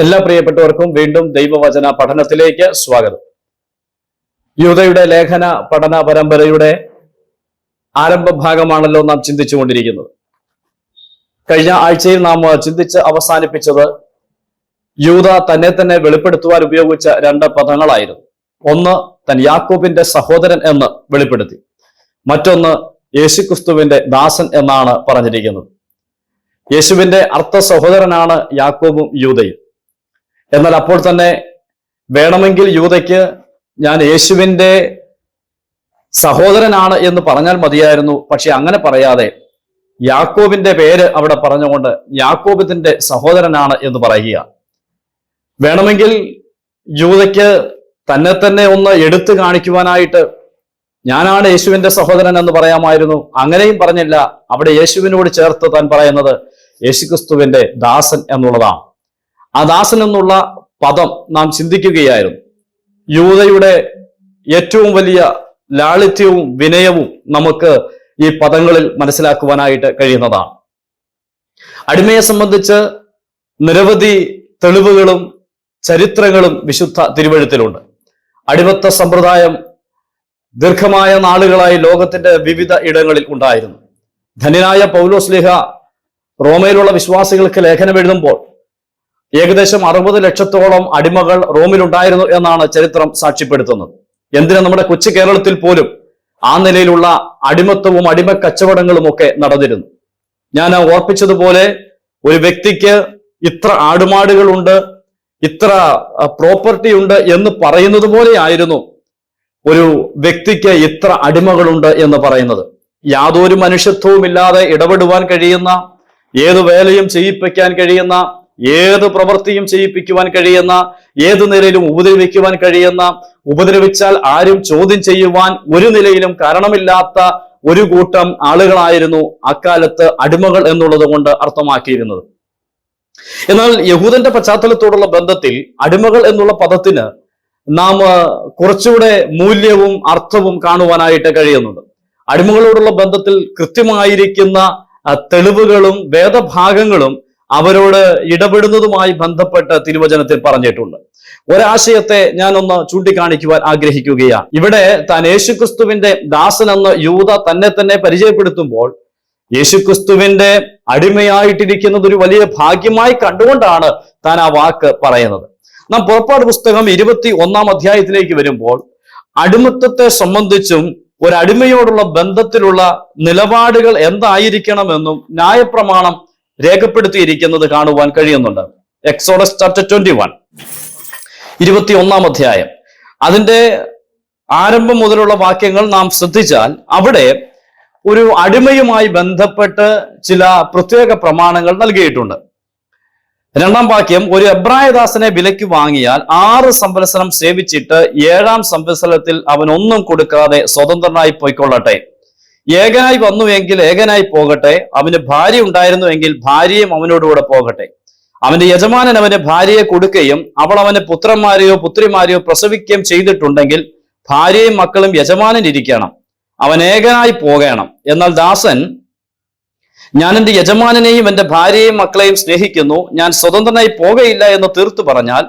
എല്ലാ പ്രിയപ്പെട്ടവർക്കും വീണ്ടും ദൈവവചന പഠനത്തിലേക്ക് സ്വാഗതം. യൂതയുടെ ലേഖന പഠന പരമ്പരയുടെ ആരംഭ ഭാഗമാണല്ലോ നാം ചിന്തിച്ചുകൊണ്ടിരിക്കുന്നത്. കഴിഞ്ഞ ആഴ്ചയിൽ നാം ചിന്തിച്ച് അവസാനിപ്പിച്ചത് യൂത തന്നെ തന്നെ വെളിപ്പെടുത്തുവാൻ ഉപയോഗിച്ച രണ്ട് പദങ്ങളായിരുന്നു. ഒന്ന് തൻ യാക്കോബിന്റെ സഹോദരൻ എന്ന് വെളിപ്പെടുത്തി. മറ്റൊന്ന് യേശുക്രിസ്തുവിന്റെ ദാസൻ എന്നാണ് പറഞ്ഞിരിക്കുന്നത്. യേശുവിന്റെ അർത്ഥ സഹോദരനാണ് യാക്കോബും യൂതയും. എന്നാൽ അപ്പോൾ തന്നെ വേണമെങ്കിൽ യൂതയ്ക്ക് ഞാൻ യേശുവിന്റെ സഹോദരനാണ് എന്ന് പറഞ്ഞാൽ മതിയായിരുന്നു. പക്ഷെ അങ്ങനെ പറയാതെ യാക്കോബിന്റെ പേര് അവിടെ പറഞ്ഞുകൊണ്ട് യാക്കോബിന്റെ സഹോദരനാണ് എന്ന് പറയുക. വേണമെങ്കിൽ യൂതയ്ക്ക് തന്നെ തന്നെ ഒന്ന് എടുത്തു കാണിക്കുവാനായിട്ട് ഞാനാണ് യേശുവിന്റെ സഹോദരൻ എന്ന് പറയാമായിരുന്നു. അങ്ങനെയും പറഞ്ഞില്ല. അവിടെ യേശുവിനോട് ചേർത്ത് താൻ പറയുന്നത് യേശുക്രിസ്തുവിന്റെ ദാസൻ എന്നുള്ളതാണ്. ആ ദാസൻ എന്നുള്ള പദം നാം ചിന്തിക്കുകയായിരുന്നു. യൂതയുടെ ഏറ്റവും വലിയ ലാളിത്യവും വിനയവും നമുക്ക് ഈ പദങ്ങളിൽ മനസ്സിലാക്കുവാനായിട്ട് കഴിയുന്നതാണ്. അടിമയെ സംബന്ധിച്ച് നിരവധി തെളിവുകളും ചരിത്രങ്ങളും വിശുദ്ധ തിരുവഴുത്തിലുണ്ട്. അടിമത്ത സമ്പ്രദായം ദീർഘമായ നാളുകളായി ലോകത്തിന്റെ വിവിധ ഇടങ്ങളിൽ ഉണ്ടായിരുന്നു. ധന്യനായ പൗലോസ്ലിഹ റോമയിലുള്ള വിശ്വാസികൾക്ക് ലേഖനം എഴുതുമ്പോൾ ഏകദേശം അറുപത് ലക്ഷത്തോളം അടിമകൾ റോമിൽ ഉണ്ടായിരുന്നു എന്നാണ് ചരിത്രം സാക്ഷ്യപ്പെടുത്തുന്നത്. എന്തിന് നമ്മുടെ കൊച്ചു കേരളത്തിൽ പോലും ആ നിലയിലുള്ള അടിമത്വവും അടിമ കച്ചവടങ്ങളും ഒക്കെ നടന്നിരുന്നു. ഞാൻ ഓർപ്പിച്ചതുപോലെ ഒരു വ്യക്തിക്ക് ഇത്ര ആടുമാടുകളുണ്ട് ഇത്ര പ്രോപ്പർട്ടി ഉണ്ട് എന്ന് പറയുന്നത് പോലെയായിരുന്നു ഒരു വ്യക്തിക്ക് ഇത്ര അടിമകളുണ്ട് എന്ന് പറയുന്നത്. യാതൊരു മനുഷ്യത്വവും ഇല്ലാതെ ഇടപെടുവാൻ കഴിയുന്ന ഏത് വേലയും ചെയ്യിപ്പിക്കാൻ കഴിയുന്ന ഏത് പ്രവൃത്തിയും ചെയ്യിപ്പിക്കുവാൻ കഴിയുന്ന ഏത് നിലയിലും ഉപദ്രവിക്കുവാൻ കഴിയുന്ന ഉപദ്രവിച്ചാൽ ആരും ചോദ്യം ചെയ്യുവാൻ ഒരു നിലയിലും കാരണമില്ലാത്ത ഒരു കൂട്ടം ആളുകളായിരുന്നു അക്കാലത്ത് അടിമകൾ എന്നുള്ളത് കൊണ്ട് അർത്ഥമാക്കിയിരുന്നത്. എന്നാൽ യഹൂദന്റെ പശ്ചാത്തലത്തോടുള്ള ബന്ധത്തിൽ അടിമകൾ എന്നുള്ള പദത്തിന് നാം കുറച്ചുകൂടെ മൂല്യവും അർത്ഥവും കാണുവാനായിട്ട് കഴിയുന്നുണ്ട്. അടിമകളോടുള്ള ബന്ധത്തിൽ കൃത്യമായിരിക്കുന്ന തെളിവുകളും വേദഭാഗങ്ങളും അവരോട് ഇടപെടുന്നതുമായി ബന്ധപ്പെട്ട് തിരുവചനത്തിൽ പറഞ്ഞിട്ടുണ്ട്. ഒരാശയത്തെ ഞാനൊന്ന് ചൂണ്ടിക്കാണിക്കുവാൻ ആഗ്രഹിക്കുകയാണ് ഇവിടെ താൻ യേശുക്രിസ്തുവിന്റെ ദാസൻ എന്ന് യൂത തന്നെ തന്നെ പരിചയപ്പെടുത്തുമ്പോൾ യേശുക്രിസ്തുവിന്റെ അടിമയായിട്ടിരിക്കുന്നത് ഒരു വലിയ ഭാഗ്യമായി കണ്ടുകൊണ്ടാണ് താൻ ആ വാക്ക് പറയുന്നത്. നാം പുറപ്പാട് പുസ്തകം ഇരുപത്തി ഒന്നാം അധ്യായത്തിലേക്ക് വരുമ്പോൾ അടിമത്തത്തെ സംബന്ധിച്ചും ഒരു അടിമയോടുള്ള ബന്ധത്തിലുള്ള നിലപാടുകൾ എന്തായിരിക്കണമെന്നും ന്യായപ്രമാണം രേഖപ്പെടുത്തിയിരിക്കുന്നത് കാണുവാൻ കഴിയുന്നുണ്ട്. എക്സോഡസ് ചാപ്റ്റർ ട്വന്റി വൺ ഇരുപത്തി ഒന്നാം അധ്യായം. അതിന്റെ ആരംഭം മുതലുള്ള വാക്യങ്ങൾ നാം ശ്രദ്ധിച്ചാൽ അവിടെ ഒരു അടിമയുമായി ബന്ധപ്പെട്ട് ചില പ്രത്യേക പ്രമാണങ്ങൾ നൽകിയിട്ടുണ്ട്. രണ്ടാം വാക്യം ഒരു എബ്രായദാസനെ വിലയ്ക്ക് വാങ്ങിയാൽ ആറ് സംവത്സരം സേവിച്ചിട്ട് ഏഴാം സംവത്സരത്തിൽ അവൻ ഒന്നും കൊടുക്കാതെ സ്വതന്ത്രനായി പോയിക്കൊള്ളട്ടെ. ഏകനായി വന്നുവെങ്കിൽ ഏകനായി പോകട്ടെ. അവന് ഭാര്യ ഉണ്ടായിരുന്നുവെങ്കിൽ ഭാര്യയും അവനോടുകൂടെ പോകട്ടെ. അവന്റെ യജമാനൻ അവന് ഭാര്യയെ കൊടുക്കുകയും അവൾ അവന് പുത്രന്മാരെയോ പുത്രിമാരെയോ പ്രസവിക്കുകയും ചെയ്തിട്ടുണ്ടെങ്കിൽ ഭാര്യയും മക്കളും യജമാനൻ ഇരിക്കണം. അവൻ ഏകനായി പോകണം. എന്നാൽ ദാസൻ ഞാൻ എന്റെ യജമാനനെയും എന്റെ ഭാര്യയെയും മക്കളെയും സ്നേഹിക്കുന്നു. ഞാൻ സ്വതന്ത്രനായി പോകയില്ല എന്ന് തീർത്തു പറഞ്ഞാൽ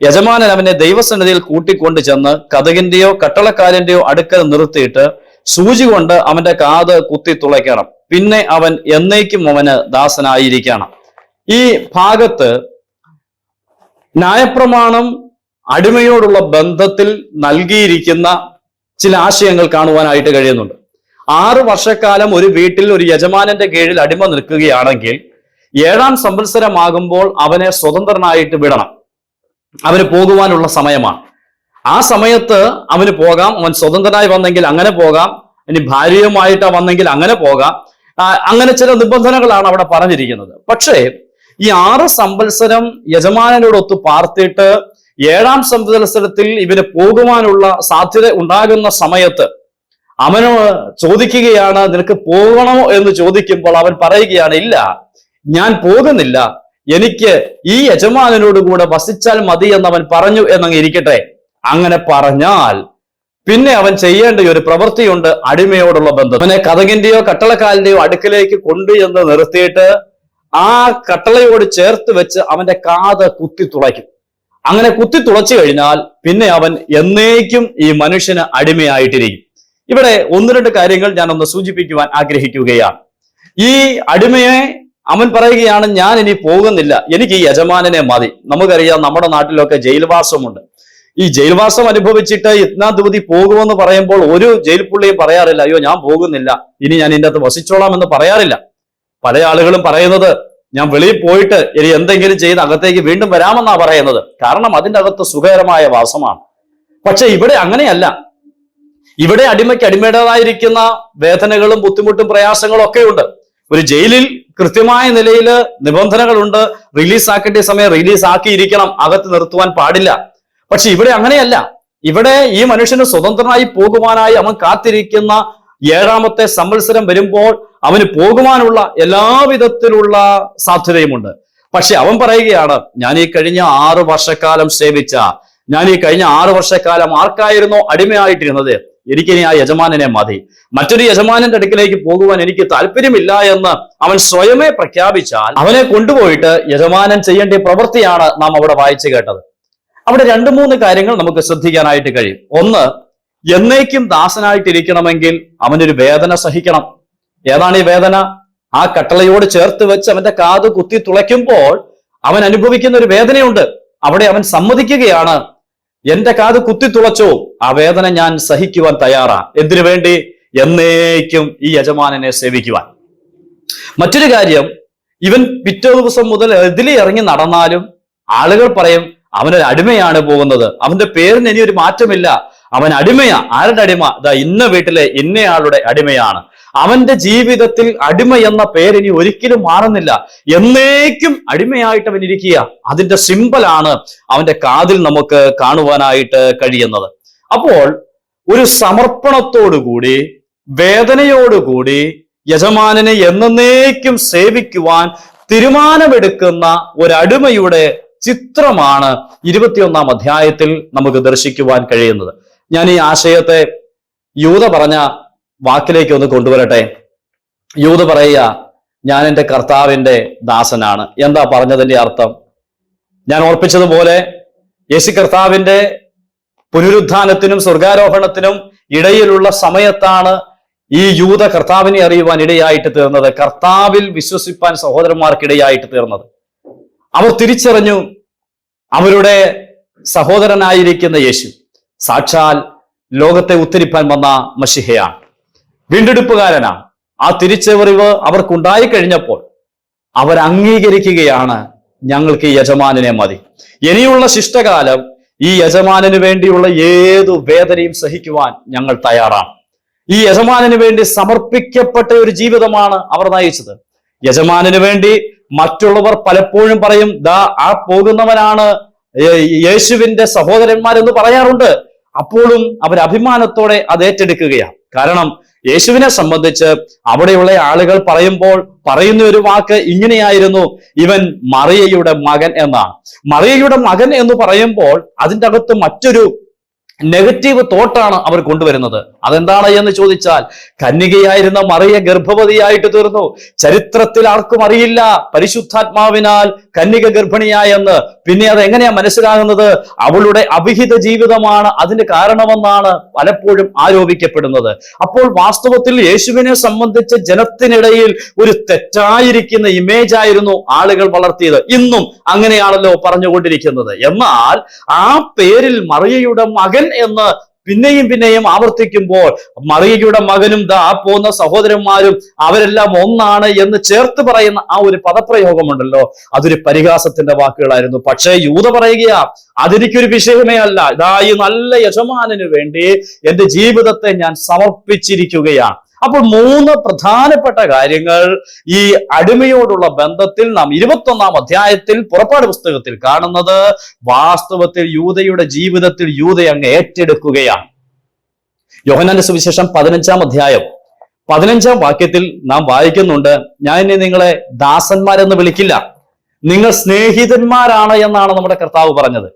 യജമാനൻ അവനെ ദൈവസന്നിധിയിൽ കൂട്ടിക്കൊണ്ടു ചെന്ന് കഥകിന്റെയോ കട്ടളക്കാരന്റെയോ അടുക്കൽ നിർത്തിയിട്ട് സൂചി കൊണ്ട് അവന്റെ കാത് കുത്തി തുളയ്ക്കണം. പിന്നെ അവൻ എന്നേക്കും അവന് ദാസനായിരിക്കണം. ഈ ഭാഗത്ത് ന്യായപ്രമാണം അടിമയോടുള്ള ബന്ധത്തിൽ നൽകിയിരിക്കുന്ന ചില ആശയങ്ങൾ കാണുവാനായിട്ട് കഴിയുന്നുണ്ട്. ആറു വർഷക്കാലം ഒരു വീട്ടിൽ ഒരു യജമാനന്റെ കീഴിൽ അടിമ നിൽക്കുകയാണെങ്കിൽ ഏഴാം സംവത്സരമാകുമ്പോൾ അവനെ സ്വതന്ത്രനായിട്ട് വിടണം. അവന് പോകുവാനുള്ള സമയമാണ്. ആ സമയത്ത് അവന് പോകാം. അവൻ സ്വതന്ത്രനായി വന്നെങ്കിൽ അങ്ങനെ പോകാം. ഇനി ഭാര്യയുമായിട്ട് വന്നെങ്കിൽ അങ്ങനെ പോകാം. അങ്ങനെ ചില നിബന്ധനകളാണ് അവിടെ പറഞ്ഞിരിക്കുന്നത്. പക്ഷേ ഈ ആറ് സംവത്സരം യജമാനനോടൊത്ത് പാർത്തിട്ട് ഏഴാം സംവത്സരത്തിൽ ഇവന് പോകുവാനുള്ള സാധ്യത ഉണ്ടാകുന്ന സമയത്ത് അവന് ചോദിക്കുകയാണ് നിനക്ക് പോകണോ എന്ന് ചോദിക്കുമ്പോൾ അവൻ പറയുകയാണ് ഇല്ല ഞാൻ പോകുന്നില്ല. എനിക്ക് ഈ യജമാനനോട് കൂടെ വസിച്ചാൽ മതി എന്ന് അവൻ പറഞ്ഞു എന്നങ്ങ് ഇരിക്കട്ടെ. അങ്ങനെ പറഞ്ഞാൽ പിന്നെ അവൻ ചെയ്യേണ്ട ഒരു പ്രവൃത്തിയുണ്ട് അടിമയോടുള്ള ബന്ധം. അവനെ കഥകിന്റെയോ കട്ടളക്കാലിന്റെയോ അടുക്കലേക്ക് കൊണ്ടു എന്ന് നിർത്തിയിട്ട് ആ കട്ടളയോട് ചേർത്ത് വെച്ച് അവന്റെ കാത് കുത്തി തുളയ്ക്കും. അങ്ങനെ കുത്തി തുളച്ചു കഴിഞ്ഞാൽ പിന്നെ അവൻ എന്നേക്കും ഈ മനുഷ്യന് അടിമയായിട്ടിരിക്കും. ഇവിടെ ഒന്ന് രണ്ട് കാര്യങ്ങൾ ഞാൻ ഒന്ന് സൂചിപ്പിക്കുവാൻ ആഗ്രഹിക്കുകയാണ്. ഈ അടിമയെ അവൻ പറയുകയാണ് ഞാൻ ഇനി പോകുന്നില്ല. എനിക്ക് ഈ യജമാനനെ മതി. നമുക്കറിയാം നമ്മുടെ നാട്ടിലൊക്കെ ജയിൽവാസമുണ്ട്. ഈ ജയിൽവാസം അനുഭവിച്ചിട്ട് ഇത്നാ ദുപതി പോകുമെന്ന് പറയുമ്പോൾ ഒരു ജയിൽ പുള്ളിയും പറയാറില്ല അയ്യോ ഞാൻ പോകുന്നില്ല. ഇനി ഞാൻ ഇതിന്റെ അകത്ത് വസിച്ചോളാം എന്ന് പറയാറില്ല. പല ആളുകളും പറയുന്നത് ഞാൻ വെളിയിൽ പോയിട്ട് ഇനി എന്തെങ്കിലും ചെയ്ത് അകത്തേക്ക് വീണ്ടും വരാമെന്നാ പറയുന്നത്. കാരണം അതിന്റെ അകത്ത് സുഖകരമായ വാസമാണ്. പക്ഷെ ഇവിടെ അങ്ങനെയല്ല. ഇവിടെ അടിമയ്ക്ക് അടിമയുടേതായിരിക്കുന്ന വേദനകളും ബുദ്ധിമുട്ടും പ്രയാസങ്ങളും ഒക്കെ ഉണ്ട്. ഒരു ജയിലിൽ കൃത്യമായ നിലയിൽ നിബന്ധനകളുണ്ട്. റിലീസ് ആക്കേണ്ട സമയം റിലീസ് ആക്കിയിരിക്കണം അകത്ത് നിർത്തുവാൻ പാടില്ല. പക്ഷെ ഇവിടെ അങ്ങനെയല്ല. ഇവിടെ ഈ മനുഷ്യന് സ്വതന്ത്രനായി പോകുവാനായി അവൻ കാത്തിരിക്കുന്ന ഏഴാമത്തെ സംവത്സരം വരുമ്പോൾ അവന് പോകുവാനുള്ള എല്ലാവിധത്തിലുള്ള സാധ്യതയുമുണ്ട്. പക്ഷെ അവൻ പറയുകയാണ് ഞാൻ ഈ കഴിഞ്ഞ ആറു വർഷക്കാലം സേവിച്ച ഞാൻ ഈ കഴിഞ്ഞ ആറു വർഷക്കാലം ആർക്കായിരുന്നോ അടിമയായിട്ടിരുന്നത്? എനിക്കിനി ആ യജമാനനെ മതി. മറ്റൊരു യജമാനന്റെ അടുക്കിലേക്ക് പോകുവാൻ എനിക്ക് താല്പര്യമില്ല എന്ന് അവൻ സ്വയമേ പ്രഖ്യാപിച്ചാൽ അവനെ കൊണ്ടുപോയിട്ട് യജമാനൻ ചെയ്യേണ്ട പ്രവൃത്തിയാണ് നാം അവിടെ വായിച്ചു കേട്ടത്. അവിടെ രണ്ട് മൂന്ന് കാര്യങ്ങൾ നമുക്ക് ശ്രദ്ധിക്കാനായിട്ട് കഴിയും. ഒന്ന് എന്നേക്കും ദാസനായിട്ടിരിക്കണമെങ്കിൽ അവനൊരു വേദന സഹിക്കണം. ഏതാണ് ഈ വേദന? ആ കട്ടളയോട് ചേർത്ത് വെച്ച് അവന്റെ കാത് കുത്തി തുളയ്ക്കുമ്പോൾ അവൻ അനുഭവിക്കുന്ന ഒരു വേദനയുണ്ട്. അവിടെ അവൻ സമ്മതിക്കുകയാണ്. എന്റെ കാത് കുത്തി തുളച്ചോ. ആ വേദന ഞാൻ സഹിക്കുവാൻ തയ്യാറാ. എന്തിനു വേണ്ടി? എന്നേക്കും ഈ യജമാനനെ സേവിക്കുവാൻ. മറ്റൊരു കാര്യം ഇവൻ പിറ്റേ ദിവസം മുതൽ എതിലി ഇറങ്ങി നടന്നാലും ആളുകൾ പറയും അവനൊരു അടിമയാണ് പോകുന്നത്. അവന്റെ പേരിന് ഇനി ഒരു മാറ്റമില്ല. അവൻ അടിമയാ. ആരുടെ അടിമ? ഇതാ ഇന്ന വീട്ടിലെ ഇന്നയാളുടെ അടിമയാണ്. അവന്റെ ജീവിതത്തിൽ അടിമ എന്ന പേര് ഇനി ഒരിക്കലും മാറുന്നില്ല. എന്നേക്കും അടിമയായിട്ട് അവൻ ഇരിക്കുക. അതിന്റെ സിമ്പലാണ് അവന്റെ കാതിൽ നമുക്ക് കാണുവാനായിട്ട് കഴിയുന്നത്. അപ്പോൾ ഒരു സമർപ്പണത്തോടുകൂടി വേദനയോടുകൂടി യജമാനനെ എന്നേക്കും സേവിക്കുവാൻ തീരുമാനമെടുക്കുന്ന ഒരടിമയുടെ ചിത്രമാണ് ഇരുപത്തിയൊന്നാം അധ്യായത്തിൽ നമുക്ക് ദർശിക്കുവാൻ കഴിയുന്നത്. ഞാൻ ഈ ആശയത്തെ യൂത പറഞ്ഞ വാക്കിലേക്ക് ഒന്ന് കൊണ്ടുവരട്ടെ. യൂത പറയുക ഞാൻ എന്റെ കർത്താവിന്റെ ദാസനാണ്. എന്താ പറഞ്ഞതിന്റെ അർത്ഥം? ഞാൻ ഓർപ്പിച്ചതുപോലെ യേശു കർത്താവിന്റെ പുനരുത്ഥാനത്തിനും സ്വർഗാരോഹണത്തിനും ഇടയിലുള്ള സമയത്താണ് ഈ യൂത കർത്താവിനെ അറിയുവാൻ ഇടയായിട്ട് തീർന്നത്. കർത്താവിൽ വിശ്വസിപ്പാൻ സഹോദരന്മാർക്കിടയായിട്ട് തീർന്നത്. അവർ തിരിച്ചറിഞ്ഞു അവരുടെ സഹോദരനായിരിക്കുന്ന യേശു. സാക്ഷാൽ ലോകത്തെ ഉത്തരിപ്പാൻ വന്ന മഷിഹയാണ്. വീണ്ടെടുപ്പുകാരനാണ് ആ തിരിച്ചറിവ് അവർക്കുണ്ടായി കഴിഞ്ഞപ്പോൾ അവർ അംഗീകരിക്കുകയാണ് ഞങ്ങൾക്ക് ഈ യജമാനെ മതി. ഇനിയുള്ള ശിഷ്ടകാലം ഈ യജമാനന് വേണ്ടിയുള്ള ഏതു വേദനയും സഹിക്കുവാൻ ഞങ്ങൾ തയ്യാറാണ്. ഈ യജമാനന് വേണ്ടി സമർപ്പിക്കപ്പെട്ട ഒരു ജീവിതമാണ് അവർ നയിച്ചത്. യജമാനന് വേണ്ടി മറ്റുള്ളവർ പലപ്പോഴും പറയും ദാ ആ പോകുന്നവനാണ് യേശുവിന്റെ സഹോദരന്മാരെന്ന് പറയാറുണ്ട്. അപ്പോഴും അവർ അഭിമാനത്തോടെ അത് ഏറ്റെടുക്കുകയാണ്. കാരണം യേശുവിനെ സംബന്ധിച്ച് അവിടെയുള്ള ആളുകൾ പറയുമ്പോൾ പറയുന്ന ഒരു വാക്ക് ഇങ്ങനെയായിരുന്നു ഇവൻ മറിയയുടെ മകൻ എന്നാണ്. മറിയയുടെ മകൻ എന്ന് പറയുമ്പോൾ അതിന്റെ അകത്ത് മറ്റൊരു നെഗറ്റീവ് തോട്ടാണ് അവർ കൊണ്ടുവരുന്നത്. അതെന്താണ് എന്ന് ചോദിച്ചാൽ കന്യകയായിരുന്ന മറിയ ഗർഭവതിയായിട്ട് തീർന്നു. ചരിത്രത്തിൽ ആർക്കും അറിയില്ല. പരിശുദ്ധാത്മാവിനാൽ കന്യക ഗർഭിണിയായെന്ന് പിന്നെ അത് എങ്ങനെയാ മനസ്സിലാകുന്നത്? അവളുടെ അവിഹിത ജീവിതമാണ് അതിന് കാരണമെന്നാണ് പലപ്പോഴും ആരോപിക്കപ്പെടുന്നത്. അപ്പോൾ വാസ്തവത്തിൽ യേശുവിനെ സംബന്ധിച്ച് ജനത്തിനിടയിൽ ഒരു തെറ്റായിരിക്കുന്ന ഇമേജ് ആയിരുന്നു ആളുകൾ വളർത്തിയത്. ഇന്നും അങ്ങനെയാണല്ലോ പറഞ്ഞുകൊണ്ടിരിക്കുന്നത്. എന്നാൽ ആ പേരിൽ മറിയയുടെ മകൻ എന്ന് പിന്നെയും പിന്നെയും ആവർത്തിക്കുമ്പോൾ മറിയയുടെ മകനും ദാ പോകുന്ന സഹോദരന്മാരും അവരെല്ലാം ഒന്നാണ് എന്ന് ചേർത്ത് പറയുന്ന ആ ഒരു പദപ്രയോഗമുണ്ടല്ലോ. അതൊരു പരിഹാസത്തിന്റെ വാക്കുകളായിരുന്നു. പക്ഷേ യൂത പറയുകയാ അതെനിക്കൊരു വിഷയമേ അല്ല. ഇതാ ഈ നല്ല യജമാനു വേണ്ടി എന്റെ ജീവിതത്തെ ഞാൻ സമർപ്പിച്ചിരിക്കുകയാണ് അപ്പോൾ മൂന്ന് പ്രധാനപ്പെട്ട കാര്യങ്ങൾ ഈ അടിമയോടുള്ള ബന്ധത്തിൽ നാം ഇരുപത്തൊന്നാം അധ്യായത്തിൽ പുറപ്പാട് പുസ്തകത്തിൽ കാണുന്നത്. വാസ്തവത്തിൽ യൂതയുടെ ജീവിതത്തിൽ യൂത അങ്ങ് ഏറ്റെടുക്കുകയാണ്. യോഹനാന്റെ സുവിശേഷം പതിനഞ്ചാം അധ്യായം. പതിനഞ്ചാം വാക്യത്തിൽ നാം വായിക്കുന്നുണ്ട് ഞാൻ ഇനി നിങ്ങളെ ദാസന്മാരെന്ന് വിളിക്കില്ല. നിങ്ങൾ സ്നേഹിതന്മാരാണ് എന്നാണ് നമ്മുടെ കർത്താവ് പറഞ്ഞത്.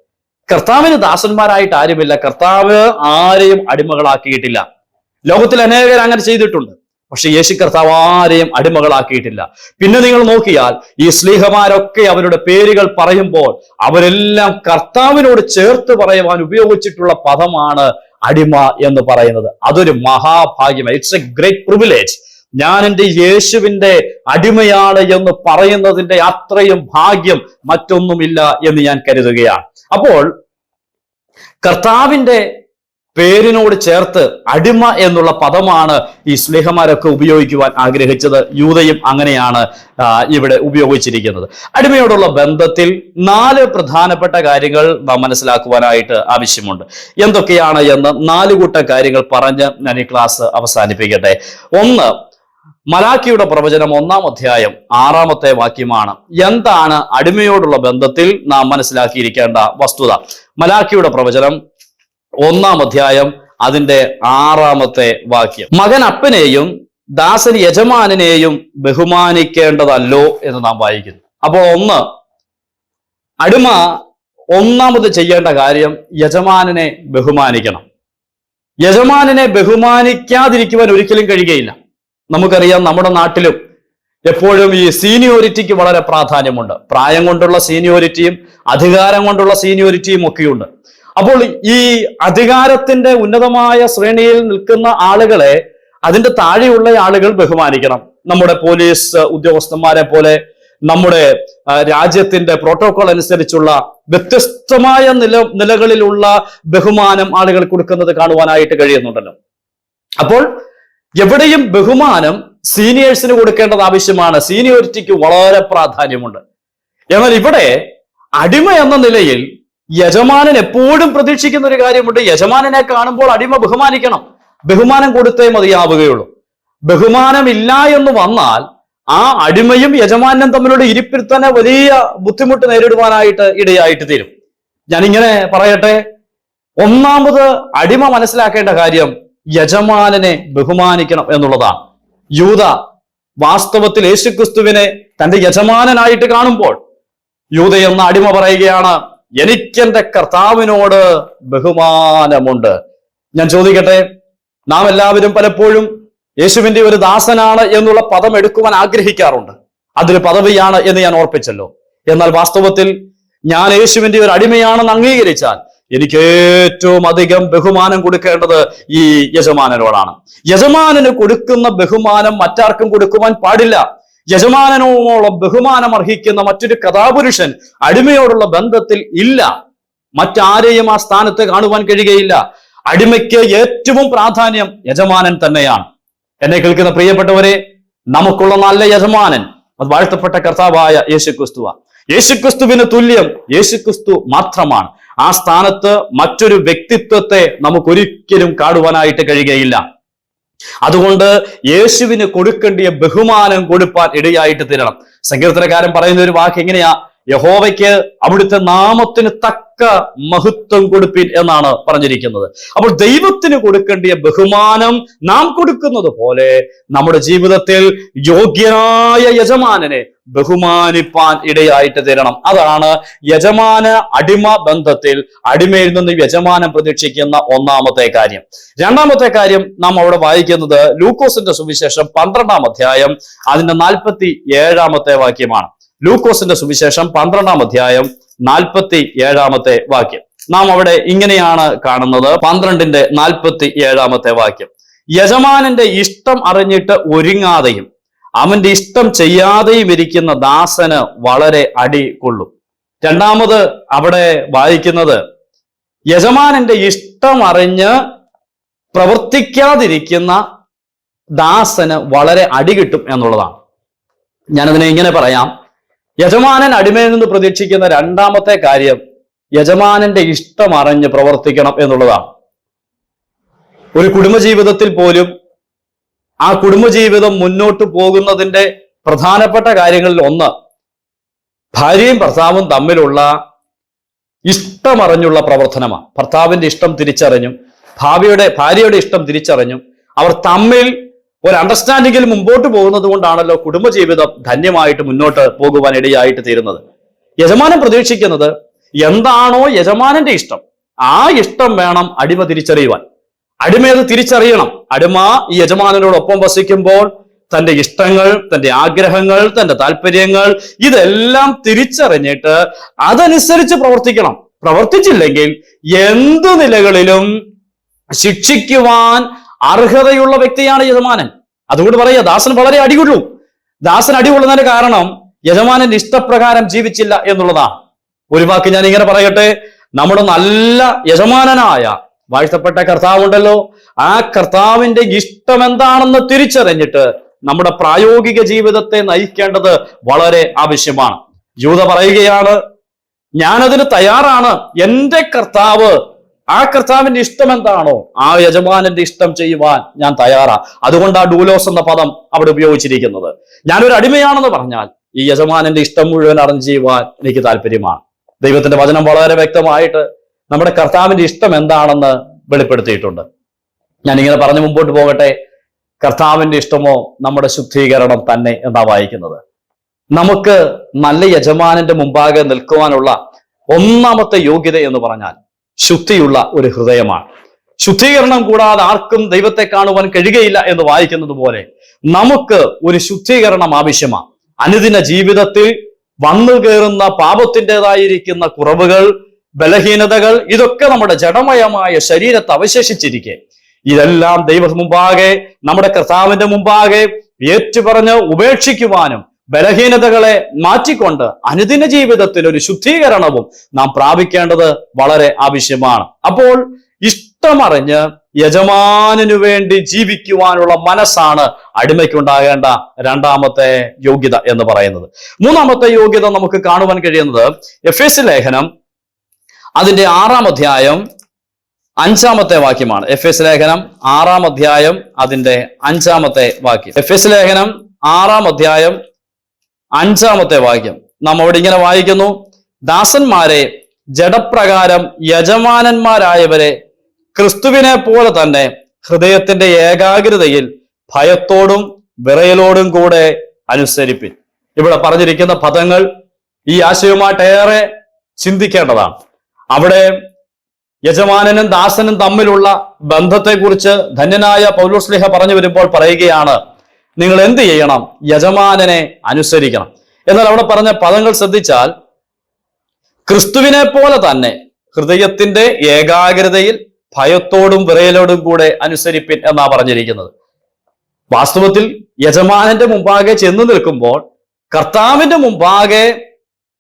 കർത്താവിന് ദാസന്മാരായിട്ട് ആരുമില്ല. കർത്താവ് ആരെയും അടിമകളാക്കിയിട്ടില്ല. ലോകത്തിൽ അനേകർ അങ്ങനെ ചെയ്തിട്ടുണ്ട്. പക്ഷെ യേശു കർത്താവ് ആരെയും അടിമകളാക്കിയിട്ടില്ല. പിന്നെ നിങ്ങൾ നോക്കിയാൽ ഈ സ്ലീഹമാരൊക്കെ അവരുടെ പേരുകൾ പറയുമ്പോൾ അവരെല്ലാം കർത്താവിനോട് ചേർത്ത് പറയുവാൻ ഉപയോഗിച്ചിട്ടുള്ള പദമാണ് അടിമ എന്ന് പറയുന്നത്. അതൊരു മഹാഭാഗ്യം ഇറ്റ്സ് എ ഗ്രേറ്റ് പ്രിവിലേജ് ഞാൻ എന്റെ യേശുവിന്റെ അടിമയാണ് എന്ന് പറയുന്നതിന്റെ അത്രയും ഭാഗ്യം മറ്റൊന്നുമില്ല എന്ന് ഞാൻ കരുതുകയാണ്. അപ്പോൾ കർത്താവിന്റെ പേരിനോട് ചേർത്ത് അടിമ എന്നുള്ള പദമാണ് ഈ സ്നേഹമാരൊക്കെ ഉപയോഗിക്കുവാൻ ആഗ്രഹിച്ചത്. യൂതയും അങ്ങനെയാണ് ഇവിടെ ഉപയോഗിച്ചിരിക്കുന്നത്. അടിമയോടുള്ള ബന്ധത്തിൽ നാല് പ്രധാനപ്പെട്ട കാര്യങ്ങൾ നാം മനസ്സിലാക്കുവാനായിട്ട് ആവശ്യമുണ്ട്. എന്തൊക്കെയാണ് എന്ന് നാല് കൂട്ടം കാര്യങ്ങൾ പറഞ്ഞ് ഞാൻ ഈ ക്ലാസ് അവസാനിപ്പിക്കട്ടെ. ഒന്ന് മലാക്കിയുടെ പ്രവചനം ഒന്നാം അധ്യായം ആറാമത്തെ വാക്യമാണ്. എന്താണ് അടിമയോടുള്ള ബന്ധത്തിൽ നാം മനസ്സിലാക്കിയിരിക്കേണ്ട വസ്തുത? മലാക്കിയുടെ പ്രവചനം ഒന്നാം അധ്യായം അതിന്റെ ആറാമത്തെ വാക്യം. മകൻ അപ്പനെയും ദാസൻ യജമാനെയും ബഹുമാനിക്കേണ്ടതല്ലോ എന്ന് നാം വായിക്കുന്നു. അപ്പോൾ ഒന്ന് അടിമ ഒന്നാമത് ചെയ്യേണ്ട കാര്യം യജമാനനെ ബഹുമാനിക്കണം. യജമാനനെ ബഹുമാനിക്കാതിരിക്കുവാൻ ഒരിക്കലും കഴിയുകയില്ല. നമുക്കറിയാം നമ്മുടെ നാട്ടിലും എപ്പോഴും ഈ സീനിയോരിറ്റിക്ക് വളരെ പ്രാധാന്യമുണ്ട്. പ്രായം കൊണ്ടുള്ള സീനിയോരിറ്റിയും അധികാരം കൊണ്ടുള്ള സീനിയോരിറ്റിയും ഒക്കെയുണ്ട്. അപ്പോൾ ഈ അധികാരത്തിന്റെ ഉന്നതമായ ശ്രേണിയിൽ നിൽക്കുന്ന ആളുകളെ അതിന്റെ താഴെയുള്ള ആളുകൾ ബഹുമാനിക്കണം. നമ്മുടെ പോലീസ് ഉദ്യോഗസ്ഥന്മാരെ പോലെ നമ്മുടെ രാജ്യത്തിന്റെ പ്രോട്ടോകോൾ അനുസരിച്ചുള്ള വ്യത്യസ്തമായ നില നിലകളിലുള്ള ബഹുമാനം ആളുകൾ കൊടുക്കുന്നത് കാണുവാനായിട്ട് കഴിയുന്നുണ്ടല്ലോ. അപ്പോൾ എവിടെയും ബഹുമാനം സീനിയേഴ്സിന് കൊടുക്കേണ്ടത് ആവശ്യമാണ്. സീനിയോറിറ്റിക്ക് വളരെ പ്രാധാന്യമുണ്ട്. എന്നാൽ ഇവിടെ അടിമ എന്ന നിലയിൽ യജമാനൻ എപ്പോഴും പ്രതീക്ഷിക്കുന്ന ഒരു കാര്യമുണ്ട്. യജമാനനെ കാണുമ്പോൾ അടിമ ബഹുമാനിക്കണം. ബഹുമാനം കൊടുത്തേ മതിയാവുകയുള്ളൂ. ബഹുമാനമില്ല എന്ന് വന്നാൽ ആ അടിമയും യജമാനും തമ്മിലുള്ള ഇരിപ്പിൽ തന്നെ വലിയ ബുദ്ധിമുട്ട് നേരിടുവാനായിട്ട് ഇടയായിട്ട് തീരും. ഞാനിങ്ങനെ പറയട്ടെ ഒന്നാമത് അടിമ മനസ്സിലാക്കേണ്ട കാര്യം യജമാനനെ ബഹുമാനിക്കണം എന്നുള്ളതാണ്. യൂത വാസ്തവത്തിൽ യേശുക്രിസ്തുവിനെ തന്റെ യജമാനനായിട്ട് കാണുമ്പോൾ യൂത എന്ന അടിമ പറയുകയാണ് എനിക്കെന്റെ കർത്താവിനോട് ബഹുമാനമുണ്ട്. ഞാൻ ചോദിക്കട്ടെ നാം എല്ലാവരും പലപ്പോഴും യേശുവിന്റെ ഒരു ദാസനാണ് എന്നുള്ള പദം എടുക്കുവാൻ ആഗ്രഹിക്കാറുണ്ട്. അതൊരു പദവിയാണ് എന്ന് ഞാൻ ഓർപ്പിച്ചല്ലോ. എന്നാൽ വാസ്തവത്തിൽ ഞാൻ യേശുവിന്റെ ഒരു അടിമയാണെന്ന് അംഗീകരിച്ചാൽ എനിക്ക് ഏറ്റവും അധികം ബഹുമാനം കൊടുക്കേണ്ടത് ഈ യജമാനനോടാണ് യജമാനന് കൊടുക്കുന്ന ബഹുമാനം മറ്റാർക്കും കൊടുക്കുവാൻ പാടില്ല. യജമാനനോളം ബഹുമാനം അർഹിക്കുന്ന മറ്റൊരു കഥാപുരുഷൻ അടിമയോടുള്ള ബന്ധത്തിൽ ഇല്ല. മറ്റാരെയും ആ സ്ഥാനത്ത് കാണുവാൻ കഴിയുകയില്ല. അടിമയ്ക്ക് ഏറ്റവും പ്രാധാന്യം യജമാനൻ തന്നെയാണ്. എന്നെ കേൾക്കുന്ന പ്രിയപ്പെട്ടവരെ നമുക്കുള്ള നല്ല യജമാനൻ അത് വാഴ്ത്തപ്പെട്ട കർത്താവായ യേശുക്രിസ്തുവ. യേശുക്രിസ്തുവിന് തുല്യം യേശുക്രിസ്തു മാത്രമാണ്. ആ സ്ഥാനത്ത് മറ്റൊരു വ്യക്തിത്വത്തെ നമുക്കൊരിക്കലും കാണുവാനായിട്ട് കഴിയുകയില്ല. അതുകൊണ്ട് യേശുവിന് കൊടുക്കേണ്ടിയ ബഹുമാനം കൊടുപ്പാൻ ഇടയായിട്ട് തീരണം. സങ്കീർത്തനക്കാരൻ പറയുന്ന ഒരു വാക്ക് എങ്ങനെയാ? യഹോവയ്ക്ക് അവിടുത്തെ നാമത്തിന് തക്ക മഹത്വം കൊടുപ്പിൻ എന്നാണ് പറഞ്ഞിരിക്കുന്നത്. അപ്പോൾ ദൈവത്തിന് കൊടുക്കേണ്ടിയ ബഹുമാനം നാം കൊടുക്കുന്നത് പോലെ നമ്മുടെ ജീവിതത്തിൽ യോഗ്യനായ യജമാനനെ ബഹുമാനിപ്പാൻ ഇടയായിട്ട് തരണം അതാണ് യജമാന അടിമ ബന്ധത്തിൽ അടിമയിൽ നിന്ന് യജമാനം പ്രതീക്ഷിക്കുന്ന ഒന്നാമത്തെ കാര്യം. രണ്ടാമത്തെ കാര്യം നാം അവിടെ വായിക്കുന്നത് ലൂക്കോസിന്റെ സുവിശേഷം പന്ത്രണ്ടാം അധ്യായം അതിന്റെ നാൽപ്പത്തി ഏഴാമത്തെ വാക്യമാണ്. ലൂക്കോസിന്റെ സുവിശേഷം പന്ത്രണ്ടാം അധ്യായം നാൽപ്പത്തി ഏഴാമത്തെ വാക്യം. നാം അവിടെ ഇങ്ങനെയാണ് കാണുന്നത്. പന്ത്രണ്ടിന്റെ നാൽപ്പത്തി ഏഴാമത്തെ വാക്യം. യജമാനന്റെ ഇഷ്ടം അറിഞ്ഞിട്ട് ഒരുങ്ങാതെയും അവന്റെ ഇഷ്ടം ചെയ്യാതെയും ഇരിക്കുന്ന ദാസന് വളരെ അടി കൊള്ളും. രണ്ടാമത് അവിടെ വായിക്കുന്നത് യജമാനന്റെ ഇഷ്ടം അറിഞ്ഞ് പ്രവർത്തിക്കാതിരിക്കുന്ന ദാസന് വളരെ അടി കിട്ടും എന്നുള്ളതാണ്. ഞാനതിനെ ഇങ്ങനെ പറയാം. യജമാനൻ അടിമയിൽ നിന്ന് പ്രതീക്ഷിക്കുന്ന രണ്ടാമത്തെ കാര്യം യജമാനന്റെ ഇഷ്ടം അറിഞ്ഞ് പ്രവർത്തിക്കണം എന്നുള്ളതാണ്. ഒരു കുടുംബജീവിതത്തിൽ പോലും ആ കുടുംബജീവിതം മുന്നോട്ട് പോകുന്നതിന്റെ പ്രധാനപ്പെട്ട കാര്യങ്ങളിൽ ഒന്ന് ഭാര്യയും ഭർത്താവും തമ്മിലുള്ള ഇഷ്ടമറിഞ്ഞുള്ള പ്രവർത്തനമാണ്. ഭർത്താവിന്റെ ഇഷ്ടം തിരിച്ചറിഞ്ഞും ഭാവിയുടെ ഭാര്യയുടെ ഇഷ്ടം തിരിച്ചറിഞ്ഞും അവർ തമ്മിൽ ഒരു അണ്ടർസ്റ്റാൻഡിങ്ങിൽ മുമ്പോട്ട് പോകുന്നത് കൊണ്ടാണല്ലോ കുടുംബജീവിതം ധന്യമായിട്ട് മുന്നോട്ട് പോകുവാൻ ഇടയായിട്ട് തീരുന്നത്. യജമാനൻ പ്രതീക്ഷിക്കുന്നത് എന്താണോ യജമാനന്റെ ഇഷ്ടം. ആ ഇഷ്ടം വേണം അടിമ തിരിച്ചറിയുവാൻ. അടിമയത് തിരിച്ചറിയണം. അടിമ ഈ യജമാനനോടൊപ്പം വസിക്കുമ്പോൾ തന്റെ ഇഷ്ടങ്ങൾ തന്റെ ആഗ്രഹങ്ങൾ തന്റെ താല്പര്യങ്ങൾ ഇതെല്ലാം തിരിച്ചറിഞ്ഞിട്ട് അതനുസരിച്ച് പ്രവർത്തിക്കണം. പ്രവർത്തിച്ചില്ലെങ്കിൽ എന്തു നിലകളിലും ശിക്ഷിക്കുവാൻ അർഹതയുള്ള വ്യക്തിയാണ് യജമാനൻ. അതുകൊണ്ട് പറയുക ദാസൻ വളരെ അടികൊള്ളു. ദാസൻ അടികൊള്ളുന്നതിന്റെ കാരണം യജമാനൻ ഇഷ്ടപ്രകാരം ജീവിച്ചില്ല എന്നുള്ളതാണ്. ഒരു വാക്ക് ഞാൻ ഇങ്ങനെ പറയട്ടെ നമ്മുടെ നല്ല യജമാനനായ വാഴ്ത്തപ്പെട്ട കർത്താവുണ്ടല്ലോ. ആ കർത്താവിന്റെ ഇഷ്ടം എന്താണെന്ന് തിരിച്ചറിഞ്ഞിട്ട് നമ്മുടെ പ്രായോഗിക ജീവിതത്തെ നയിക്കേണ്ടത് വളരെ ആവശ്യമാണ്. ജൂത പറയുകയാണ് ഞാനതിന് തയ്യാറാണ്. എന്റെ കർത്താവ് ആ കർത്താവിന്റെ ഇഷ്ടം എന്താണോ ആ യജമാനന്റെ ഇഷ്ടം ചെയ്യുവാൻ ഞാൻ തയ്യാറാ. അതുകൊണ്ട് ആ ഡൂലോസ് എന്ന പദം അവിടെ ഉപയോഗിച്ചിരിക്കുന്നത്. ഞാനൊരു അടിമയാണെന്ന് പറഞ്ഞാൽ ഈ യജമാനന്റെ ഇഷ്ടം മുഴുവൻ അറിഞ്ഞു ചെയ്യുവാൻ എനിക്ക് താല്പര്യമാണ്. ദൈവത്തിന്റെ വചനം വളരെ വ്യക്തമായിട്ട് നമ്മുടെ കർത്താവിന്റെ ഇഷ്ടം എന്താണെന്ന് വെളിപ്പെടുത്തിയിട്ടുണ്ട്. ഞാനിങ്ങനെ പറഞ്ഞു മുമ്പോട്ട് പോകട്ടെ. കർത്താവിന്റെ ഇഷ്ടമോ നമ്മുടെ ശുദ്ധീകരണം തന്നെ എന്നാ വായിക്കുന്നത്? നമുക്ക് നല്ല യജമാനന്റെ മുമ്പാകെ നിൽക്കുവാനുള്ള ഒന്നാമത്തെ യോഗ്യത എന്ന് പറഞ്ഞാൽ ശുദ്ധിയുള്ള ഒരു ഹൃദയമാണ്. ശുദ്ധീകരണം കൂടാതെ ആർക്കും ദൈവത്തെ കാണുവാൻ കഴിയുകയില്ല എന്ന് വായിക്കുന്നത് പോലെ നമുക്ക് ഒരു ശുദ്ധീകരണം ആവശ്യമാണ്. അനുദിന ജീവിതത്തിൽ വന്നു കയറുന്ന പാപത്തിന്റെതായിരിക്കുന്ന കുറവുകൾ ബലഹീനതകൾ ഇതൊക്കെ നമ്മുടെ ജഡമയമായ ശരീരത്തെ അവശേഷിച്ചിരിക്കെ. ഇതെല്ലാം ദൈവ മുമ്പാകെ നമ്മുടെ കർത്താവിന്റെ മുമ്പാകെ ഏറ്റുപറഞ്ഞ് ഉപേക്ഷിക്കുവാനും ബലഹീനതകളെ മാറ്റിക്കൊണ്ട് അനുദിന ജീവിതത്തിൽ ഒരു ശുദ്ധീകരണവും നാം പ്രാപിക്കേണ്ടത് വളരെ ആവശ്യമാണ്. അപ്പോൾ ഇഷ്ടമറിഞ്ഞ് യജമാനു വേണ്ടി ജീവിക്കുവാനുള്ള മനസ്സാണ് അടിമയ്ക്കുണ്ടാകേണ്ട രണ്ടാമത്തെ യോഗ്യത എന്ന് പറയുന്നത്. മൂന്നാമത്തെ യോഗ്യത നമുക്ക് കാണുവാൻ കഴിയുന്നത് എഫ് എസ് ലേഖനം അതിന്റെ ആറാം അധ്യായം അഞ്ചാമത്തെ വാക്യമാണ്. എഫ് എസ് ലേഖനം ആറാം അധ്യായം അതിന്റെ അഞ്ചാമത്തെ വാക്യം. എഫ് എസ് ലേഖനം ആറാം അധ്യായം അഞ്ചാമത്തെ വാക്യം. നാം അവിടെ ഇങ്ങനെ വായിക്കുന്നു. ദാസന്മാരെ ജഡപ്രകാരം യജമാനന്മാരായവരെ ക്രിസ്തുവിനെ പോലെ തന്നെ ഹൃദയത്തിന്റെ ഏകാഗ്രതയിൽ ഭയത്തോടും വിറയലോടും കൂടെ അനുസരിപ്പിൻ. ഇവിടെ പറഞ്ഞിരിക്കുന്ന പദങ്ങൾ ഈ ആശയവുമായിട്ട് ഏറെ ചിന്തിക്കേണ്ടതാണ്. അവിടെ യജമാനനും ദാസനും തമ്മിലുള്ള ബന്ധത്തെക്കുറിച്ച് ധന്യനായ പൗലോസ്ലിഹ പറഞ്ഞു വരുമ്പോൾ പറയുകയാണ് നിങ്ങൾ എന്ത് ചെയ്യണം? യജമാനനെ അനുസരിക്കണം. എന്നാൽ അവിടെ പറഞ്ഞ പദങ്ങൾ ശ്രദ്ധിച്ചാൽ ക്രിസ്തുവിനെ പോലെ തന്നെ ഹൃദയത്തിന്റെ ഏകാഗ്രതയിൽ ഭയത്തോടും വിറയലോടും കൂടെ അനുസരിപ്പിൻ എന്നാ പറഞ്ഞിരിക്കുന്നത്. വാസ്തവത്തിൽ യജമാനന്റെ മുമ്പാകെ ചെന്നു നിൽക്കുമ്പോൾ കർത്താവിന്റെ മുമ്പാകെ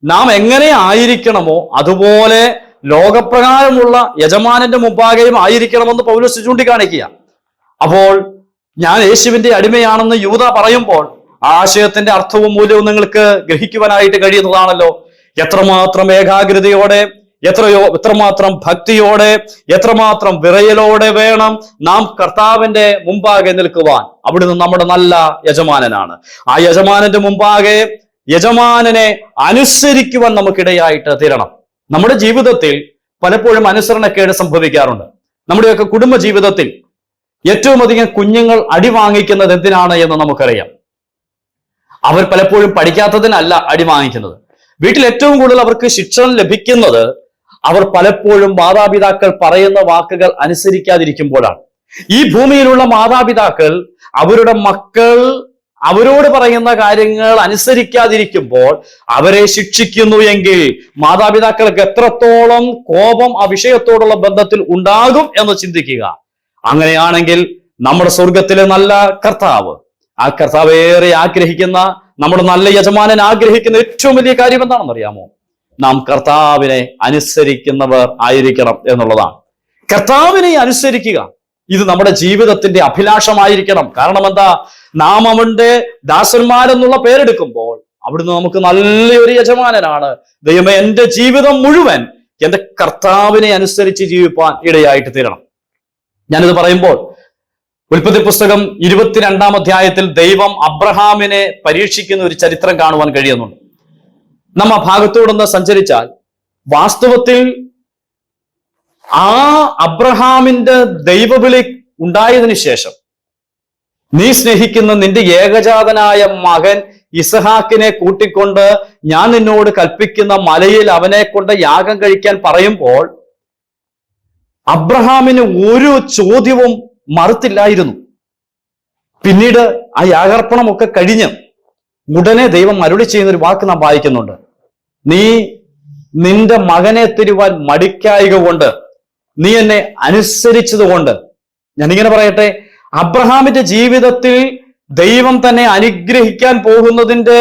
നാം എങ്ങനെ ആയിരിക്കണമോ അതുപോലെ ലോകപ്രകാരമുള്ള യജമാനന്റെ മുമ്പാകെയും ആയിരിക്കണമെന്ന് പൗലോസ് ചൂണ്ടിക്കാണിക്കുക അപ്പോൾ ഞാൻ യേശുവിന്റെ അടിമയാണെന്ന് യൂത പറയുമ്പോൾ ആ ആശയത്തിന്റെ അർത്ഥവും മൂല്യവും നിങ്ങൾക്ക് ഗ്രഹിക്കുവാനായിട്ട് കഴിയുന്നതാണല്ലോ. എത്രമാത്രം ഏകാഗ്രതയോടെ എത്രയോ എത്രമാത്രം ഭക്തിയോടെ എത്രമാത്രം വിറയലോടെ വേണം നാം കർത്താവിന്റെ മുമ്പാകെ നിൽക്കുവാൻ. അവിടുന്ന് നമ്മുടെ നല്ല യജമാനനാണ്. ആ യജമാനന്റെ മുമ്പാകെ യജമാനനെ അനുസരിക്കുവാൻ നമുക്കിടയായിട്ട് തീരണം. നമ്മുടെ ജീവിതത്തിൽ പലപ്പോഴും അനുസരണക്കേട് സംഭവിക്കാറുണ്ട്. നമ്മുടെയൊക്കെ കുടുംബ ജീവിതത്തിൽ ഏറ്റവും അധികം കുഞ്ഞുങ്ങൾ അടി വാങ്ങിക്കുന്നത് എന്തിനാണ് എന്ന് നമുക്കറിയാം. അവർ പലപ്പോഴും പഠിക്കാത്തതിനല്ല അടി വാങ്ങിക്കുന്നത്. വീട്ടിൽ ഏറ്റവും കൂടുതൽ അവർക്ക് ശിക്ഷണം ലഭിക്കുന്നത് അവർ പലപ്പോഴും മാതാപിതാക്കൾ പറയുന്ന വാക്കുകൾ അനുസരിക്കാതിരിക്കുമ്പോഴാണ്. ഈ ഭൂമിയിലുള്ള മാതാപിതാക്കൾ അവരുടെ മക്കൾ അവരോട് പറയുന്ന കാര്യങ്ങൾ അനുസരിക്കാതിരിക്കുമ്പോൾ അവരെ ശിക്ഷിക്കുന്നു എങ്കിൽ മാതാപിതാക്കൾക്ക് എത്രത്തോളം കോപം ആ വിഷയത്തോടുള്ള ബന്ധത്തിൽ ഉണ്ടാകും എന്ന് ചിന്തിക്കുക. അങ്ങനെയാണെങ്കിൽ നമ്മുടെ സ്വർഗത്തിലെ നല്ല കർത്താവ് ആ കർത്താവ് ഏറെ ആഗ്രഹിക്കുന്ന നമ്മുടെ നല്ല യജമാനൻ ആഗ്രഹിക്കുന്ന ഏറ്റവും വലിയ കാര്യം എന്താണെന്ന് അറിയാമോ? നാം കർത്താവിനെ അനുസരിക്കുന്നവർ ആയിരിക്കണം എന്നുള്ളതാണ്. കർത്താവിനെ അനുസരിക്കുക ഇത് നമ്മുടെ ജീവിതത്തിന്റെ അഭിലാഷമായിരിക്കണം. കാരണം എന്താ? നാം അവന്റെ ദാസന്മാരെന്നുള്ള പേരെടുക്കുമ്പോൾ അവിടുന്ന് നമുക്ക് നല്ലൊരു യജമാനനാണ്. ദൈവമേ എന്റെ ജീവിതം മുഴുവൻ എന്റെ കർത്താവിനെ അനുസരിച്ച് ജീവിപ്പാൻ ഇടയായിട്ട് തീരണം. ഞാനിത് പറയുമ്പോൾ ഉൽപ്പത്തി പുസ്തകം ഇരുപത്തിരണ്ടാം അധ്യായത്തിൽ ദൈവം അബ്രഹാമിനെ പരീക്ഷിക്കുന്ന ഒരു ചരിത്രം കാണുവാൻ കഴിയുന്നുണ്ട്. നമ്മ ഭാഗത്തോടൊന്ന് സഞ്ചരിച്ചാൽ വാസ്തവത്തിൽ ആ അബ്രഹാമിന്റെ ദൈവവിളി ഉണ്ടായതിനു ശേഷം നീ സ്നേഹിക്കുന്ന നിന്റെ ഏകജാതനായ മകൻ ഇസഹാക്കിനെ കൂട്ടിക്കൊണ്ട് ഞാൻ നിന്നോട് കൽപ്പിക്കുന്ന മലയിൽ അവനെ കൊണ്ട് യാഗം കഴിക്കാൻ പറയുമ്പോൾ അബ്രഹാമിന് ഒരു ചോദ്യവും മറുത്തില്ലായിരുന്നു. പിന്നീട് ആ യാഗർപ്പണമൊക്കെ കഴിഞ്ഞ് ഉടനെ ദൈവം അരുളി ചെയ്യുന്ന ഒരു വാക്ക് നാം വായിക്കുന്നുണ്ട്. നീ നിന്റെ മകനെ തിരുവാൻ മടിക്കായിക കൊണ്ട് നീ എന്നെ അനുസരിച്ചതുകൊണ്ട് ഞാനിങ്ങനെ പറയട്ടെ അബ്രഹാമിന്റെ ജീവിതത്തിൽ ദൈവം തന്നെ അനുഗ്രഹിക്കാൻ പോകുന്നതിന്റെ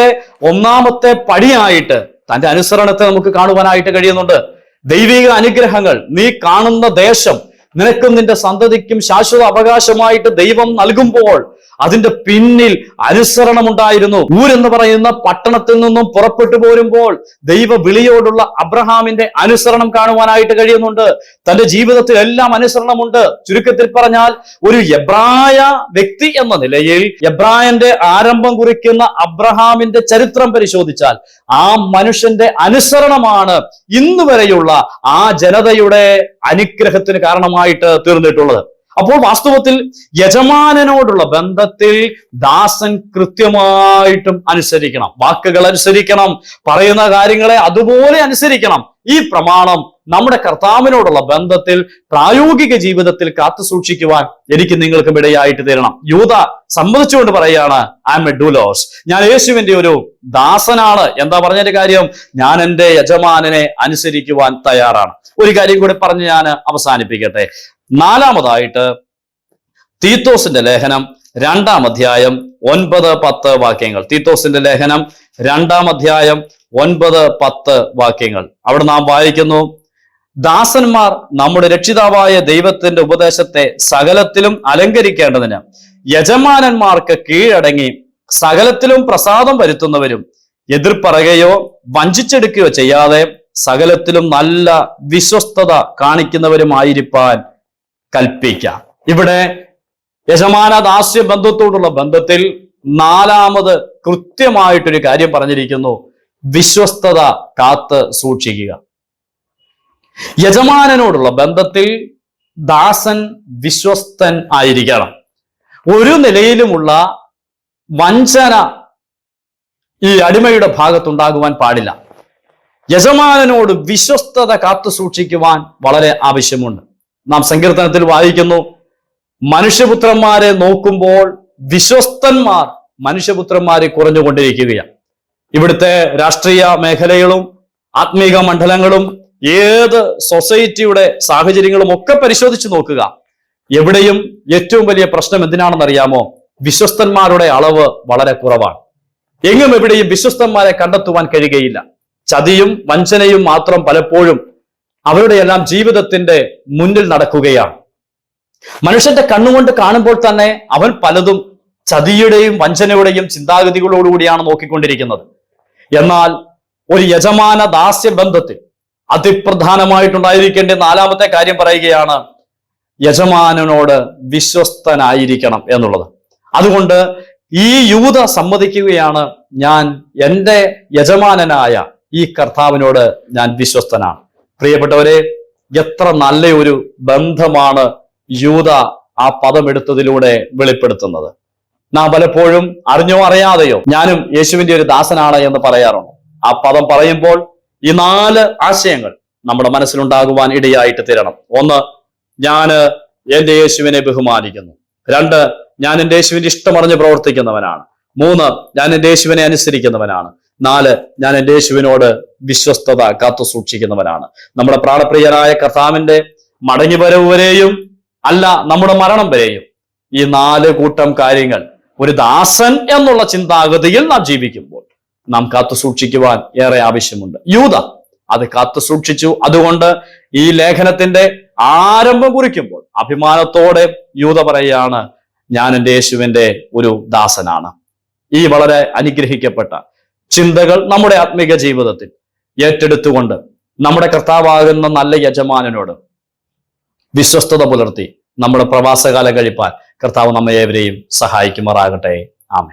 ഒന്നാമത്തെ പടിയായിട്ട് തന്റെ അനുസരണത്തെ നമുക്ക് കാണുവാനായിട്ട് കഴിയുന്നുണ്ട്. ദൈവിക അനുഗ്രഹങ്ങൾ നീ കാണുന്ന ദേശം നിനക്കും നിന്റെ സന്തതിക്കും ശാശ്വത അവകാശമായിട്ട് ദൈവം നൽകുമ്പോൾ അതിന്റെ പിന്നിൽ അനുസരണമുണ്ടായിരുന്നു. ഊരെന്ന് പറയുന്ന പട്ടണത്തിൽ നിന്നും പുറപ്പെട്ടു പോരുമ്പോൾ ദൈവ വിളിയോടുള്ള അബ്രഹാമിന്റെ അനുസരണം കാണുവാനായിട്ട് കഴിയുന്നുണ്ട്. തന്റെ ജീവിതത്തിൽ എല്ലാം അനുസരണമുണ്ട്. ചുരുക്കത്തിൽ പറഞ്ഞാൽ ഒരു എബ്രായ വ്യക്തി എന്ന നിലയിൽ എബ്രായന്റെ ആരംഭം കുറിക്കുന്ന അബ്രഹാമിന്റെ ചരിത്രം പരിശോധിച്ചാൽ ആ മനുഷ്യന്റെ അനുസരണമാണ് ഇന്നുവരെയുള്ള ആ ജനതയുടെ അനുഗ്രഹത്തിന് കാരണമായിട്ട് തീർന്നിട്ടുള്ളത്. അപ്പോൾ വാസ്തവത്തിൽ യജമാനനോടുള്ള ബന്ധത്തിൽ ദാസൻ കൃത്യമായിട്ടും അനുസരിക്കണം. വാക്കുകൾ അനുസരിക്കണം. പറയുന്ന കാര്യങ്ങളെ അതുപോലെ അനുസരിക്കണം. ഈ പ്രമാണം നമ്മുടെ കർത്താവിനോടുള്ള ബന്ധത്തിൽ പ്രായോഗിക ജീവിതത്തിൽ കാത്തു സൂക്ഷിക്കുവാൻ എനിക്ക് നിങ്ങൾക്കും ഇടയായിട്ട് തരണം. യൂത സമ്മതിച്ചുകൊണ്ട് പറയാണ് ഐ എം എ ഡുലോസ് ഞാൻ യേശുവിന്റെ ഒരു ദാസനാണ്. എന്താ പറഞ്ഞതിന്റെ കാര്യം? ഞാൻ എന്റെ യജമാനനെ അനുസരിക്കുവാൻ തയ്യാറാണ്. ഒരു കാര്യം കൂടി പറഞ്ഞ് ഞാൻ അവസാനിപ്പിക്കട്ടെ. നാലാമതായിട്ട് തീത്തോസിന്റെ ലേഖനം രണ്ടാം അധ്യായം ഒൻപത് പത്ത് വാക്യങ്ങൾ. തീത്തോസിന്റെ ലേഖനം രണ്ടാം അധ്യായം ഒൻപത് പത്ത് വാക്യങ്ങൾ. അവിടെ നാം വായിക്കുന്നു ദാസന്മാർ നമ്മുടെ രക്ഷിതാവായ ദൈവത്തിന്റെ ഉപദേശത്തെ സകലത്തിലും അലങ്കരിക്കേണ്ടതിന് യജമാനന്മാർക്ക് കീഴടങ്ങി സകലത്തിലും പ്രസാദം വരുത്തുന്നവരും എതിർപ്പറകയോ വഞ്ചിച്ചെടുക്കുകയോ ചെയ്യാതെ സകലത്തിലും നല്ല വിശ്വസ്തത കാണിക്കുന്നവരുമായിരിക്കാൻ കൽപ്പിക്കാം. ഇവിടെ യജമാന ദാസ്യ ബന്ധത്തോടുള്ള ബന്ധത്തിൽ നാലാമത് കൃത്യമായിട്ടൊരു കാര്യം പറഞ്ഞിരിക്കുന്നു. വിശ്വസ്തത കാത്ത് സൂക്ഷിക്കുക. യജമാനനോടുള്ള ബന്ധത്തിൽ ദാസൻ വിശ്വസ്തൻ ആയിരിക്കണം. ഒരു നിലയിലുമുള്ള വഞ്ചന ഈ അടിമയുടെ ഭാഗത്തുണ്ടാകുവാൻ പാടില്ല. യജമാനനോട് വിശ്വസ്തത കാത്തു സൂക്ഷിക്കുവാൻ വളരെ ആവശ്യമുണ്ട്. നാം സങ്കീർത്തനത്തിൽ വായിക്കുന്നു മനുഷ്യപുത്രന്മാരെ നോക്കുമ്പോൾ വിശ്വസ്തന്മാർ മനുഷ്യപുത്രന്മാരെ കുറഞ്ഞുകൊണ്ടിരിക്കുകയാണ്. ഇവിടുത്തെ രാഷ്ട്രീയ മേഖലകളും ആത്മീക മണ്ഡലങ്ങളും ഏത് സൊസൈറ്റിയുടെ സാഹചര്യങ്ങളും ഒക്കെ പരിശോധിച്ച് നോക്കുക. എവിടെയും ഏറ്റവും വലിയ പ്രശ്നം എന്തിനാണെന്ന് അറിയാമോ വിശ്വസ്തന്മാരുടെ അളവ് വളരെ കുറവാണ്. എങ്ങും എവിടെയും വിശ്വസ്തന്മാരെ കണ്ടെത്തുവാൻ കഴിയുകയില്ല. ചതിയും വഞ്ചനയും മാത്രം പലപ്പോഴും അവരുടെ എല്ലാം ജീവിതത്തിന്റെ മുന്നിൽ നടക്കുകയാണ്. മനുഷ്യന്റെ കണ്ണുകൊണ്ട് കാണുമ്പോൾ തന്നെ അവൻ പലതും ചതിയുടെയും വഞ്ചനയുടെയും ചിന്താഗതികളോടുകൂടിയാണ് നോക്കിക്കൊണ്ടിരിക്കുന്നത്. എന്നാൽ ഒരു യജമാന ദാസ്യ ബന്ധത്തിൽ അതിപ്രധാനമായിട്ടുണ്ടായിരിക്കേണ്ട നാലാമത്തെ കാര്യം പറയുകയാണ് യജമാനനോട് വിശ്വസ്തനായിരിക്കണം എന്നുള്ളത്. അതുകൊണ്ട് ഈ യൂത സമ്മതിക്കുകയാണ് ഞാൻ എന്റെ യജമാനനായ ഈ കർത്താവിനോട് ഞാൻ വിശ്വസ്തനാണ്. പ്രിയപ്പെട്ടവരെ എത്ര നല്ല ഒരു ബന്ധമാണ് യൂത ആ പദം എടുത്തതിലൂടെ വെളിപ്പെടുത്തുന്നത്. നാം പലപ്പോഴും അറിഞ്ഞോ അറിയാതെയോ ഞാനും യേശുവിന്റെ ഒരു ദാസനാണ് എന്ന് പറയാറുണ്ട്. ആ പദം പറയുമ്പോൾ ഈ നാല് ആശയങ്ങൾ നമ്മുടെ മനസ്സിലുണ്ടാകുവാൻ ഇടയായിട്ട് തരണം. ഒന്ന് ഞാൻ എന്റെ യേശുവിനെ ബഹുമാനിക്കുന്നു. രണ്ട് ഞാൻ എന്റെ യേശുവിന്റെ ഇഷ്ടമറിഞ്ഞ് പ്രവർത്തിക്കുന്നവനാണ്. മൂന്ന് ഞാൻ എന്റെ യേശുവിനെ അനുസരിക്കുന്നവനാണ്. നാല് ഞാൻ എന്റെ യേശുവിനോട് വിശ്വസ്തത കാത്തു സൂക്ഷിക്കുന്നവനാണ് നമ്മുടെ പ്രാണപ്രിയനായ കർത്താവിന്റെ മടങ്ങിവരവ് വരെയും അല്ല നമ്മുടെ മരണം വരെയും ഈ നാല് കൂട്ടം കാര്യങ്ങൾ ഒരു ദാസൻ എന്നുള്ള ചിന്താഗതിയിൽ നാം ജീവിക്കുമ്പോൾ നാം കാത്തു സൂക്ഷിക്കുവാൻ ഏറെ ആവശ്യമുണ്ട്. യൂത അത് കാത്തു സൂക്ഷിച്ചു. അതുകൊണ്ട് ഈ ലേഖനത്തിന്റെ ആരംഭം കുറിക്കുമ്പോൾ അഭിമാനത്തോടെ യൂത പറയുകയാണ് ഞാൻ എന്റെ യേശുവിന്റെ ഒരു ദാസനാണ്. ഈ വളരെ അനുഗ്രഹിക്കപ്പെട്ട ചിന്തകൾ നമ്മുടെ ആത്മീക ജീവിതത്തിൽ ഏറ്റെടുത്തുകൊണ്ട് നമ്മുടെ കർത്താവാകുന്ന നല്ല യജമാനനോട് വിശ്വസ്തത പുലർത്തി നമ്മുടെ പ്രവാസകാലം കഴിപ്പാൻ കർത്താവ് നമ്മയേവരെയും സഹായിക്കുമാറാകട്ടെ. ആമേ